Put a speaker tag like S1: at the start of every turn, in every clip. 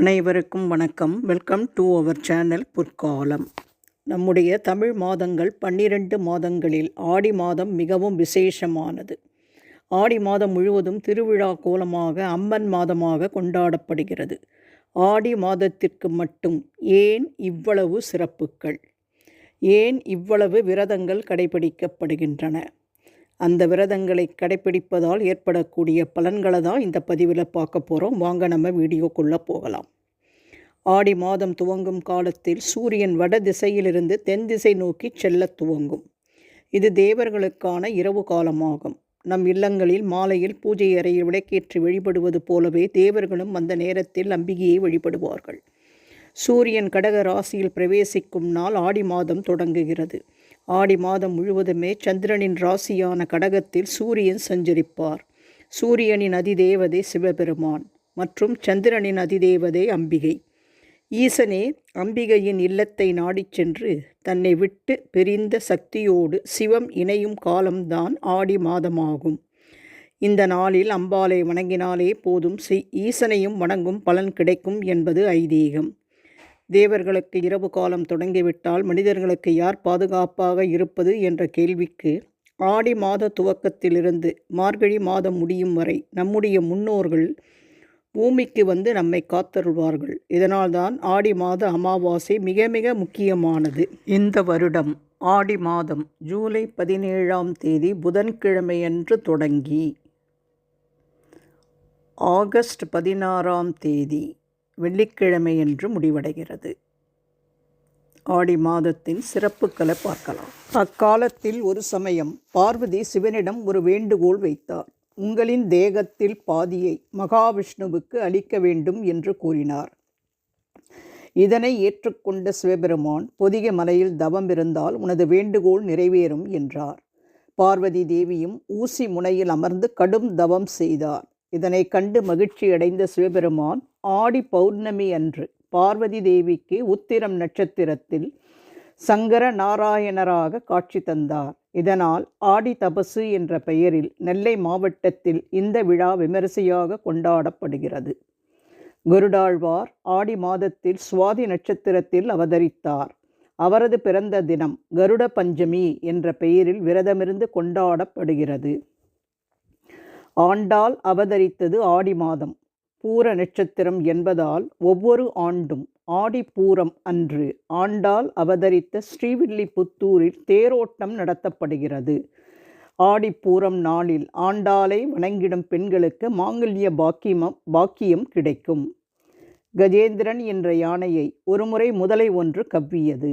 S1: அனைவருக்கும் வணக்கம். Welcome to our channel பொற்காலம் நம்முடைய தமிழ் மாதங்கள் பன்னிரண்டு மாதங்களில் ஆடி மாதம் மிகவும் விசேஷமானது. ஆடி மாதம் முழுவதும் திருவிழா கோலமாக அம்மன் மாதமாக கொண்டாடப்படுகிறது. ஆடி மாதத்திற்கு மட்டும் ஏன் இவ்வளவு சிறப்புகள்? ஏன் இவ்வளவு விரதங்கள் கடைபிடிக்கப்படுகின்றன? அந்த விரதங்களை கடைப்பிடிப்பதால் ஏற்படக்கூடிய பலன்களை தான் இந்த பதிவில் பார்க்க போகிறோம் வாங்க நம்ம வீடியோக்குள்ளே போகலாம். ஆடி மாதம் துவங்கும் காலத்தில் சூரியன் வட திசையிலிருந்து தென் திசை நோக்கி செல்லத் துவங்கும். இது தேவர்களுக்கான இரவு காலமாகும். நம் இல்லங்களில் மாலையில் பூஜை அறையில் விளக்கேற்றி வழிபடுவது போலவே தேவர்களும் அந்த நேரத்தில் நம்பிக்கையை வழிபடுவார்கள். சூரியன் கடக ராசியில் பிரவேசிக்கும் நாள் ஆடி மாதம் தொடங்குகிறது. ஆடி மாதம் முழுவதுமே சந்திரனின் ராசியான கடகத்தில் சூரியன் சஞ்சரிப்பார். சூரியனின் அதிதேவதை சிவபெருமான் மற்றும் சந்திரனின் அதிதேவதை அம்பிகை. ஈசனே அம்பிகையின் இல்லத்தை நாடிச் சென்று தன்னை விட்டு பிரிந்த சக்தியோடு சிவம் இணையும் காலம்தான் ஆடி மாதமாகும். இந்த நாளில் அம்பாலை வணங்கினாலே போதும் சி ஈசனையும் வணங்கும் பலன் கிடைக்கும் என்பது ஐதீகம். தேவர்களுக்கு இரவு காலம் தொடங்கிவிட்டால் மனிதர்களுக்கு யார் பாதுகாப்பாக இருப்பது என்ற கேள்விக்கு ஆடி மாத துவக்கத்திலிருந்து மார்கழி மாதம் முடியும் வரை நம்முடைய முன்னோர்கள் பூமிக்கு வந்து நம்மை காத்தருள்வார்கள். இதனால்தான் ஆடி மாத அமாவாசை மிக மிக முக்கியமானது. இந்த வருடம் ஆடி மாதம் ஜூலை பதினேழாம் தேதி புதன்கிழமையன்று தொடங்கி ஆகஸ்ட் பதினாறாம் தேதி வெள்ளிக்கிழமையன்று முடிவடைகிறது. ஆடி மாதத்தின் சிறப்புகளை பார்க்கலாம். அக்காலத்தில் ஒரு சமயம் பார்வதி சிவனிடம் ஒரு வேண்டுகோள் வைத்தார் உங்களின் தேகத்தில் பாதியை மகாவிஷ்ணுவுக்கு அளிக்க வேண்டும் என்று கூறினார். இதனை ஏற்றுக்கொண்ட சிவபெருமான் பொதிக மலையில் தவம் இருந்தால் உனது வேண்டுகோள் நிறைவேறும் என்றார். பார்வதி தேவியும் ஊசி முனையில் அமர்ந்து கடும் தவம் செய்தார். இதனை கண்டு மகிழ்ச்சியடைந்த சிவபெருமான் ஆடி பௌர்ணமி அன்று பார்வதி தேவிக்கு உத்திரம் நட்சத்திரத்தில் சங்கர நாராயணராக காட்சி தந்தார். இதனால் ஆடி தபசு என்ற பெயரில் நெல்லை மாவட்டத்தில் இந்த விழா விமரிசையாக கொண்டாடப்படுகிறது. குருடாழ்வார் ஆடி மாதத்தில் சுவாதி நட்சத்திரத்தில் அவதரித்தார். அவரது பிறந்த தினம் கருட பஞ்சமி என்ற பெயரில் விரதமிருந்து கொண்டாடப்படுகிறது. ஆண்டாள் அவதரித்தது ஆடி மாதம். பூர நட்சத்திரம் என்பதால் ஒவ்வொரு ஆண்டும் ஆடி பூரம் அன்று ஆண்டால் அவதரித்த ஸ்ரீவில்லிபுத்தூரில் தேரோட்டம் நடத்தப்படுகிறது. ஆடிப்பூரம் நாளில் ஆண்டாளை வணங்கிடும் பெண்களுக்கு மாங்கல்ய பாக்கியம் பாக்கியம் கிடைக்கும். கஜேந்திரன் என்ற யானையை ஒருமுறை முதலை ஒன்று கவ்வியது.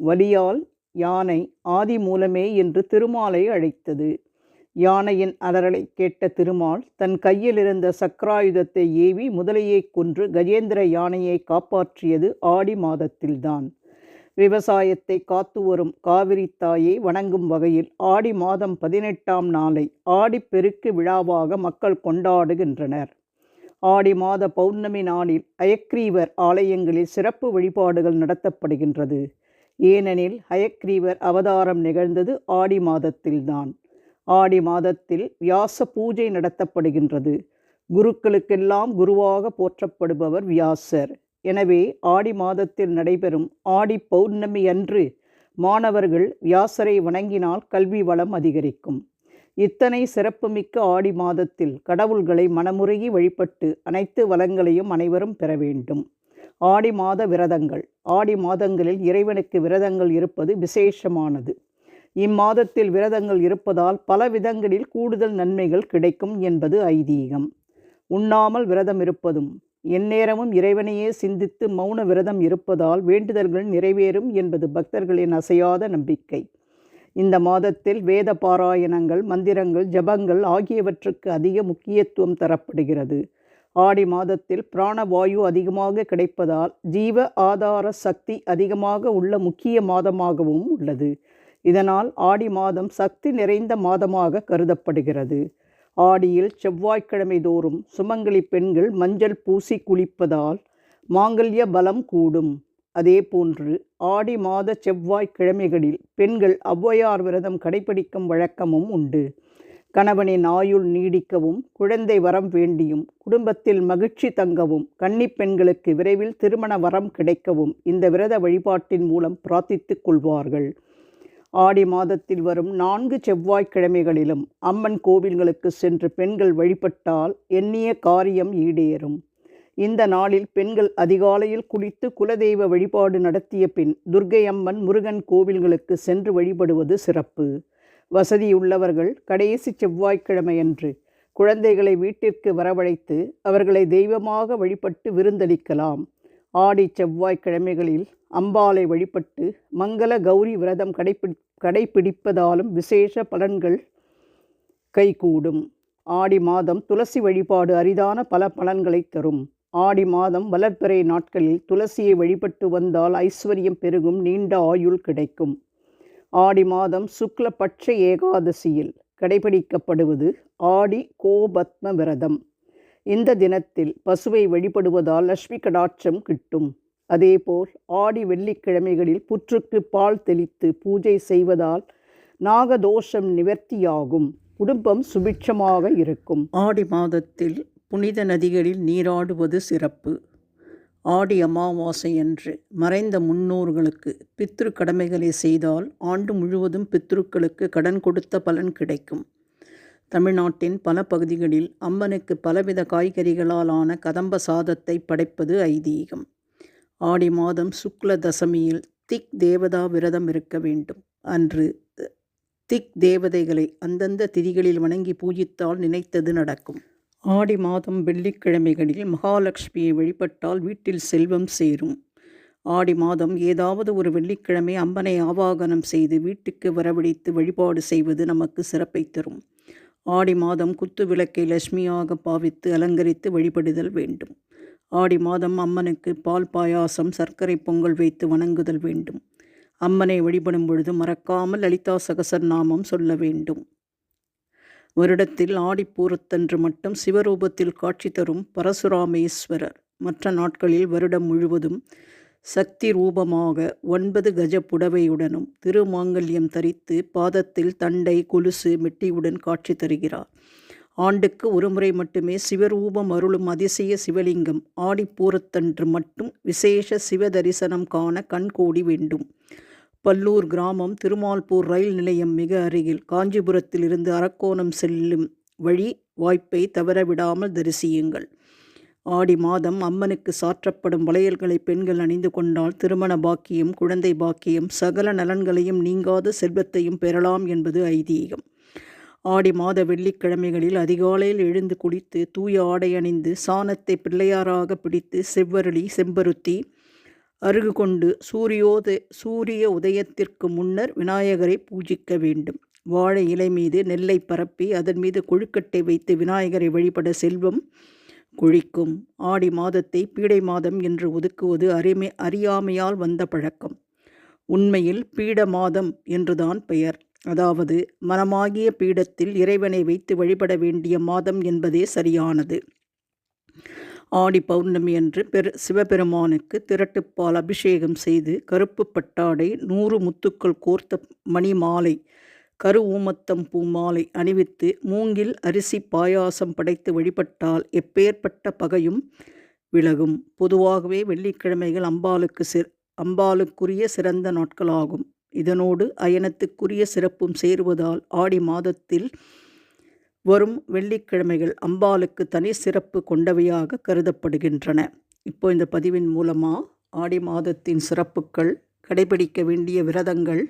S1: வலியால் யானை ஆதி மூலமே என்று திருமாலை அழைத்தது. யானையின் அலறலை கேட்ட திருமால் தன் கையில் இருந்த சக்கராயுதத்தை ஏவி முதலையை கொன்று கஜேந்திர யானையை காப்பாற்றியது ஆடி மாதத்தில்தான். விவசாயத்தை காத்து வரும் காவிரி தாயை வணங்கும் வகையில் ஆடி மாதம் பதினெட்டாம் நாளை ஆடிப்பெருக்கு விழாவாக மக்கள் கொண்டாடுகின்றனர். ஆடி மாத பௌர்ணமி நாளில் அயக்ரீவர் ஆலயங்களில் சிறப்பு வழிபாடுகள் நடத்தப்படுகின்றது. ஏனெனில் அயக்ரீவர் அவதாரம் நிகழ்ந்தது ஆடி மாதத்தில்தான். ஆடி மாதத்தில் வியாச பூஜை நடத்தப்படுகின்றது. குருக்களுக்கெல்லாம் குருவாக போற்றப்படுபவர் வியாசர். எனவே ஆடி மாதத்தில் நடைபெறும் ஆடி பௌர்ணமி அன்று மாணவர்கள் வியாசரை வணங்கினால் கல்வி வளம் அதிகரிக்கும். இத்தனை சிறப்புமிக்க ஆடி மாதத்தில் கடவுள்களை மனமுருகி வழிபட்டு அனைத்து வளங்களையும் அனைவரும் பெற வேண்டும். ஆடி மாத விரதங்கள். ஆடி மாதங்களில் இறைவனுக்கு விரதங்கள் இருப்பது விசேஷமானது. இம்மாதத்தில் விரதங்கள் இருப்பதால் பல விதங்களில் கூடுதல் நன்மைகள் கிடைக்கும் என்பது ஐதீகம். உண்ணாமல் விரதம் இருப்பதும் எந்நேரமும் இறைவனையே சிந்தித்து மௌன விரதம் இருப்பதால் வேண்டுதல்கள் நிறைவேறும் என்பது பக்தர்களின் அசையாத நம்பிக்கை. இந்த மாதத்தில் வேத பாராயணங்கள் மந்திரங்கள் ஜபங்கள் ஆகியவற்றுக்கு அதிக முக்கியத்துவம் தரப்படுகிறது. ஆடி மாதத்தில் பிராணவாயு அதிகமாக கிடைப்பதால் ஜீவ ஆதார சக்தி அதிகமாக உள்ள முக்கிய மாதமாகவும் உள்ளது. இதனால் ஆடி மாதம் சக்தி நிறைந்த மாதமாக கருதப்படுகிறது. ஆடியில் செவ்வாய்க்கிழமை தோறும் சுமங்கலி பெண்கள் மஞ்சள் பூசி குளிப்பதால் மாங்கல்ய பலம் கூடும். அதேபோன்று ஆடி மாத செவ்வாய்க்கிழமைகளில் பெண்கள் ஔவையார் விரதம் கடைபிடிக்கும் வழக்கமும் உண்டு. கணவனின் ஆயுள் நீடிக்கவும் குழந்தை வரம் வேண்டியும் குடும்பத்தில் மகிழ்ச்சி தங்கவும் கன்னிப் பெண்களுக்கு விரைவில் திருமண வரம் கிடைக்கவும் இந்த விரத வழிபாட்டின் மூலம் பிரார்த்தித்துக் கொள்வார்கள். ஆடி மாதத்தில் வரும் நான்கு செவ்வாய்க்கிழமைகளிலும் அம்மன் கோவில்களுக்கு சென்று பெண்கள் வழிபட்டால் எண்ணிய காரியம் ஈடேறும். இந்த நாளில் பெண்கள் அதிகாலையில் குளித்து குலதெய்வ வழிபாடு நடத்திய பின் துர்க்கை அம்மன் முருகன் கோவில்களுக்கு சென்று வழிபடுவது சிறப்பு. வசதியுள்ளவர்கள் கடைசி செவ்வாய்க்கிழமையன்று குழந்தைகளை வீட்டிற்கு வரவழைத்து அவர்களை தெய்வமாக வழிபட்டு விருந்தளிக்கலாம். ஆடி செவ்வாய்க்கிழமைகளில் அம்பாளை வழிபட்டு மங்கள கௌரி விரதம் கடைப்பி கடைப்பிடிப்பதாலும் விசேஷ பலன்கள் கைகூடும். ஆடி மாதம் துளசி வழிபாடு அரிதான பல பலன்களை தரும். ஆடி மாதம் வளர்ப்பிறை நாட்களில் துளசியை வழிபட்டு வந்தால் ஐஸ்வர்யம் பெருகும் நீண்ட ஆயுள் கிடைக்கும். ஆடி மாதம் சுக்லபட்ச ஏகாதசியில் கடைபிடிக்கப்படுவது ஆடி கோபத்ம விரதம். இந்த தினத்தில் பசுவை வழிபடுவதால் லட்சுமி கடாட்சம் கிட்டும். அதேபோல் ஆடி வெள்ளிக்கிழமைகளில் புற்றுக்கு பால் தெளித்து பூஜை செய்வதால் நாகதோஷம் நிவர்த்தியாகும். குடும்பம் சுபிட்சமாக இருக்கும். ஆடி மாதத்தில் புனித நதிகளில் நீராடுவது சிறப்பு. ஆடி அமாவாசை அன்று மறைந்த முன்னோர்களுக்கு பித்ரு கடமைகளை செய்தால் ஆண்டு முழுவதும் பித்ருக்களுக்கு கடன் கொடுத்த பலன் கிடைக்கும். தமிழ்நாட்டின் பல பகுதிகளில் அம்மனுக்கு பலவித காய்கறிகளால் ஆன கதம்ப சாதத்தை படைப்பது ஐதீகம். ஆடி மாதம் சுக்ல தசமியில் திக் தேவதா விரதம் இருக்க வேண்டும். அன்று திக் தேவதைகளை அந்தந்த திதிகளில் வணங்கி பூஜித்தால் நினைத்தது நடக்கும். ஆடி மாதம் வெள்ளிக்கிழமைகளில் மகாலட்சுமியை வழிபட்டால் வீட்டில் செல்வம் சேரும். ஆடி மாதம் ஏதாவது ஒரு வெள்ளிக்கிழமை அம்மனை ஆவாகனம் செய்து வீட்டுக்கு வரவழைத்து வழிபாடு செய்வது நமக்கு சிறப்பை தரும். ஆடி மாதம் குத்து விளக்கை லட்சுமியாக பாவித்து அலங்கரித்து வழிபடுதல் வேண்டும். ஆடி மாதம் அம்மனுக்கு பால் பாயாசம் சர்க்கரை பொங்கல் வைத்து வணங்குதல் வேண்டும். அம்மனை வழிபடும் பொழுது மறக்காமல் லலிதா சகசர் நாமம் சொல்ல வேண்டும். வருடத்தில் ஆடிப்பூரத்தன்று மட்டும் சிவரூபத்தில் காட்சி தரும் பரசுராமேஸ்வரர். மற்ற நாட்களில் வருடம் முழுவதும் சக்தி ரூபமாக ஒன்பது கஜ புடவையுடனும் திருமாங்கல்யம் தரித்து பாதத்தில் தண்டை கொலுசு மெட்டியுடன் காட்சி தருகிறார். ஆண்டுக்கு ஒருமுறை மட்டுமே சிவரூபம் அருளும் அதிசய சிவலிங்கம் ஆடிப்பூரத்தன்று மட்டும் விசேஷ சிவ தரிசனம் காண கண்கோடி வேண்டும். பல்லூர் கிராமம் திருமால்பூர் ரயில் நிலையம் மிக அருகில் காஞ்சிபுரத்திலிருந்து அரக்கோணம் செல்லும் வழி வாய்ப்பை தவறவிடாமல் தரிசியுங்கள். ஆடி மாதம் அம்மனுக்கு சாற்றப்படும் வளையல்களை பெண்கள் அணிந்து கொண்டால் திருமண பாக்கியம் குழந்தை பாக்கியம் சகல நலன்களையும் நீங்காத செல்வத்தையும் பெறலாம் என்பது ஐதீகம். ஆடி மாத வெள்ளிக்கிழமைகளில் அதிகாலையில் எழுந்து குளித்து தூய ஆடை அணிந்து சாணத்தை பிள்ளையாராக பிடித்து செவ்வரளி செம்பருத்தி அருகு கொண்டு சூரியோத சூரிய உதயத்திற்கு முன்னர் விநாயகரை பூஜிக்க வேண்டும். வாழை இலை மீது நெல்லை பரப்பி அதன் மீது கொழுக்கட்டை வைத்து விநாயகரை வழிபட செல்வம் குழிக்கும். ஆடி மாதத்தை பீடை மாதம் என்று ஒதுக்குவது அறிமை அறியாமையால் வந்த பழக்கம். உண்மையில் பீட மாதம் என்றுதான் பெயர். அதாவது மனமாகிய பீடத்தில் இறைவனை வைத்து வழிபட வேண்டிய மாதம் என்பதே சரியானது. ஆடி பௌர்ணமி அன்று பெரு சிவபெருமானுக்கு திரட்டுப்பால் அபிஷேகம் செய்து கருப்பு பட்டாடை நூறு முத்துக்கள் கோர்த்த மணி மாலை கரு ஊமத்தம் பூ மாலை அணிவித்து மூங்கில் அரிசி பாயாசம் படைத்து வழிபட்டால் எப்பேற்பட்ட பகையும் விலகும். பொதுவாகவே வெள்ளிக்கிழமைகள் அம்பாளுக்கு சிற் அம்பாளுக்குரிய சிறந்த நாட்களாகும். இதனோடு அயனத்துக்குரிய சிறப்பும் சேருவதால் ஆடி மாதத்தில் வரும் வெள்ளிக்கிழமைகள் அம்பாளுக்கு தனி சிறப்பு கொண்டவையாக கருதப்படுகின்றன. இப்போ இந்த பதிவின் மூலமாக ஆடி மாதத்தின் சிறப்புகள் கடைபிடிக்க வேண்டிய விரதங்கள்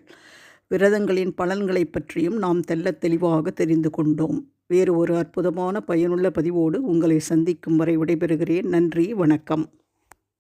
S1: விரதங்களின் பலன்களை பற்றியும் நாம் தெல்ல தெளிவாக தெரிந்து கொண்டோம். வேறு ஒரு அற்புதமான பயனுள்ள பதிவோடு உங்களை சந்திக்கும் வரை விடைபெறுகிறேன். நன்றி வணக்கம்.